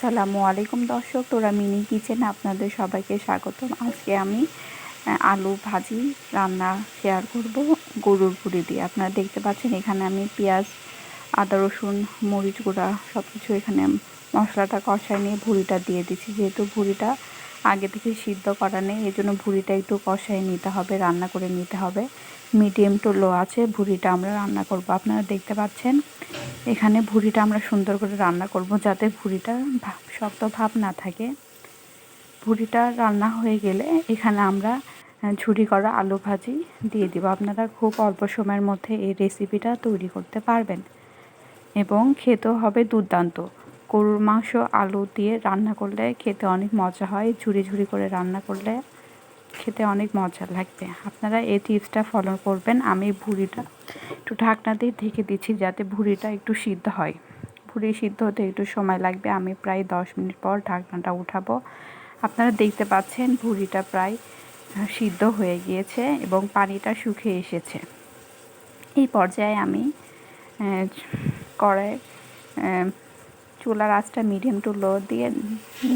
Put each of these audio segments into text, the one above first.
আসসালামু আলাইকুম দর্শক, তোরা মিনি কিচেন আপনাদের সবাইকে স্বাগতম। আজকে আমি আলু ভাজি রান্না শেয়ার করব গরুর গুঁড়ি দিয়ে। আপনারা দেখতে পাচ্ছেন এখানে আমি পেঁয়াজ, আদা, রসুন, মরিচ গুঁড়া সব কিছু এখানে মশলাটা কষায় নিয়ে ভুড়িটা দিয়ে দিচ্ছি। যেহেতু ভুড়িটা আগে থেকে সিদ্ধ করা নেই, এই জন্য ভুড়িটা একটু কষায় নিতে হবে, রান্না করে নিতে হবে। মিডিয়াম টু লো আছে, ভুড়িটা আমরা রান্না করব। আপনারা দেখতে পাচ্ছেন, এখানে ভুড়িটা আমরা সুন্দর করে রান্না করব যাতে ভুড়িটা শক্ত ভাব না থাকে। ভুড়িটা রান্না হয়ে গেলে এখানে আমরা ঝুরি করা আলু ভাজি দিয়ে দিব। আপনারা খুব অল্প সময়ের মধ্যে এই রেসিপিটা তৈরি করতে পারবেন এবং খেতেও হবে দুর্দান্ত। গরুর মাংস, আলু দিয়ে রান্না করলে খেতে অনেক মজা হয়। ঝুরি ঝুড়ি করে রান্না করলে খেতে অনেক মজা লাগবে। আপনারা এই টিপসটা ফলো করবেন। আমি ভুড়িটা একটু ঢাকনা দিয়ে ঢেকে দিচ্ছি যাতে ভুড়িটা একটু সিদ্ধ হয়। ভুড়ি সিদ্ধ হতে একটু সময় লাগবে। আমি প্রায় দশ মিনিট পর ঢাকনাটা উঠাবো। আপনারা দেখতে পাচ্ছেন ভুড়িটা প্রায় সিদ্ধ হয়ে গিয়েছে এবং পানিটা শুকিয়ে এসেছে। এই পর্যায়ে আমি কড়াই চুলার আঁচটা মিডিয়াম টু লো দিয়ে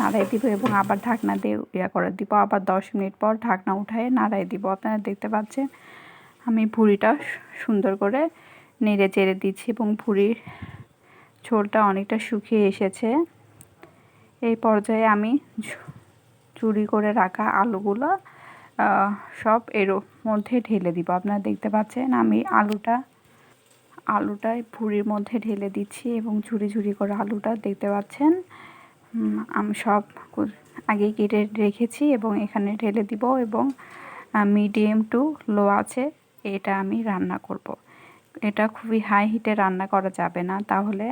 নাড়াই দিব এবং আবার ঢাকনা দিয়ে ইয়া করে দিব। আবার দশ মিনিট পর ঢাকনা উঠায় নাড়াই দিব। আপনারা দেখতে পাচ্ছেন, আমি ভুঁড়িটা সুন্দর করে নেড়ে চেড়ে দিচ্ছি এবং ভুঁড়ির ঝোলটা অনেকটা শুকিয়ে এসেছে। এই পর্যায়ে আমি চুরি করে রাখা আলুগুলো সব এর মধ্যে ঢেলে দিব। আপনারা দেখতে পাচ্ছেন, আমি আলুটা আলুটাই ভুঁড়ির মধ্যে ঢেলে দিচ্ছি এবং ঝুরি ঝুড়ি করে আলুটা দেখতে পাচ্ছেন? আমি সব আগেই কেটে রেখেছি এবং এখানে ঢেলে দিব এবং মিডিয়াম টু লো আছে, এটা আমি রান্না করব। এটা খুবই হাই হিটে রান্না করা যাবে না, তাহলে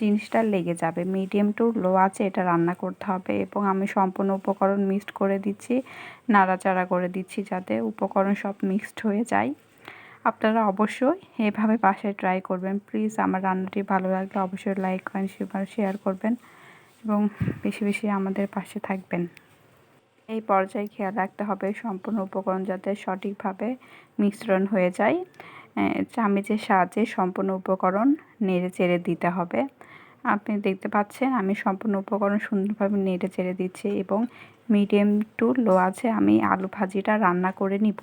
জিনিসটা লেগে যাবে। মিডিয়াম টু লো আছে, এটা রান্না করতে হবে এবং আমি সম্পূর্ণ উপকরণ মিক্সড করে দিচ্ছি, নাড়াচাড়া করে দিচ্ছি যাতে উপকরণ সব মিক্সড হয়ে যায়। আপনারা অবশ্যই এভাবে বাসায় ট্রাই করবেন। প্লিজ আমার রান্নাটি ভালো লাগলে অবশ্যই লাইক করেন শেয়ার করবেন এবং বেশি বেশি আমাদের পাশে থাকবেন। এই পর্যায়ে খেয়াল রাখতে হবে সম্পূর্ণ উপকরণ যাতে সঠিকভাবে মিশ্রণ হয়ে যায়। চামচের সাহায্যে সম্পূর্ণ উপকরণ নেড়ে চেড়ে দিতে হবে। আপনি দেখতে পাচ্ছেন আমি সম্পূর্ণ উপকরণ সুন্দরভাবে নেড়ে চেড়ে দিচ্ছি এবং মিডিয়াম টু লো আছে আমি আলু ভাজিটা রান্না করে নিব।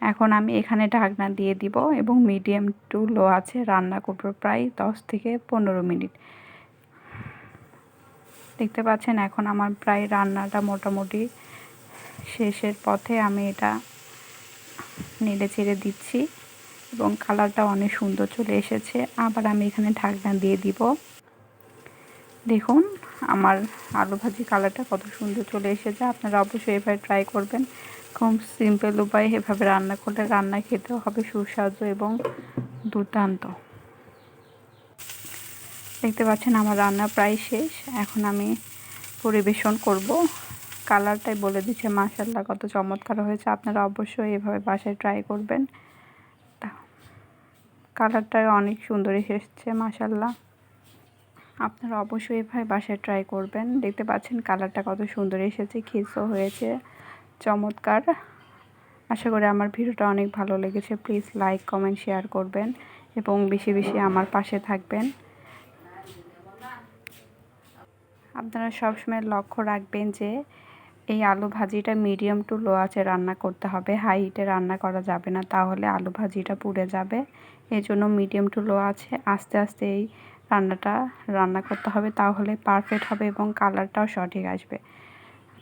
এখন আমি এখানে ঢাকনা দিয়ে দিব এবং মিডিয়াম টু লো আছে, রান্না করব প্রায় দশ থেকে পনেরো মিনিট। দেখতে পাচ্ছেন এখন আমার প্রায় রান্নাটা মোটামুটি শেষের পথে আমি এটা নেড়ে চেড়ে দিচ্ছি এবং কালারটা অনেক সুন্দর চলে এসেছে। আবার আমি এখানে ঢাকনা দিয়ে দিব। দেখুন, আমার আলু ভাজি কালারটা কত সুন্দর চলে এসেছে। আপনারা অবশ্যই এভাবে ট্রাই করবেন। খুব সিম্পল উপায়ে এভাবে রান্না করলে রান্না খেতেও হবে সুস্বাদু এবং দুর্দান্ত। দেখতে পাচ্ছেন আমার রান্না প্রায় শেষ। এখন আমি পরিবেশন করব। কালারটাই বলে দিচ্ছে মাশাল্লাহ কত চমৎকার হয়েছে। আপনারা অবশ্যই এভাবে বাসায় ট্রাই করবেন। কালারটাই অনেক সুন্দর এসেছে মাশাল্লাহ আপনারা অবশ্যই এভাবে বাসায় ট্রাই করবেন। দেখতে পাচ্ছেন কালারটা কত সুন্দর এসেছে খিসও হয়েছে। চমৎকার। আশা করি আমার ভিডিওটা অনেক ভালো লেগেছে। প্লিজ লাইক কমেন্ট শেয়ার করবেন এবং বেশি বেশি আমার পাশে থাকবেন। আপনারা সবসময় লক্ষ্য রাখবেন যে, এই আলু ভাজিটা মিডিয়াম টু লো আছে রান্না করতে হবে। হাই হিটে রান্না করা যাবে না, তাহলে আলু ভাজিটা পুড়ে যাবে। এই জন্য মিডিয়াম টু লো আছে আস্তে আস্তে এই রান্নাটা রান্না করতে হবে, তাহলে পারফেক্ট হবে এবং কালারটাও সঠিক আসবে।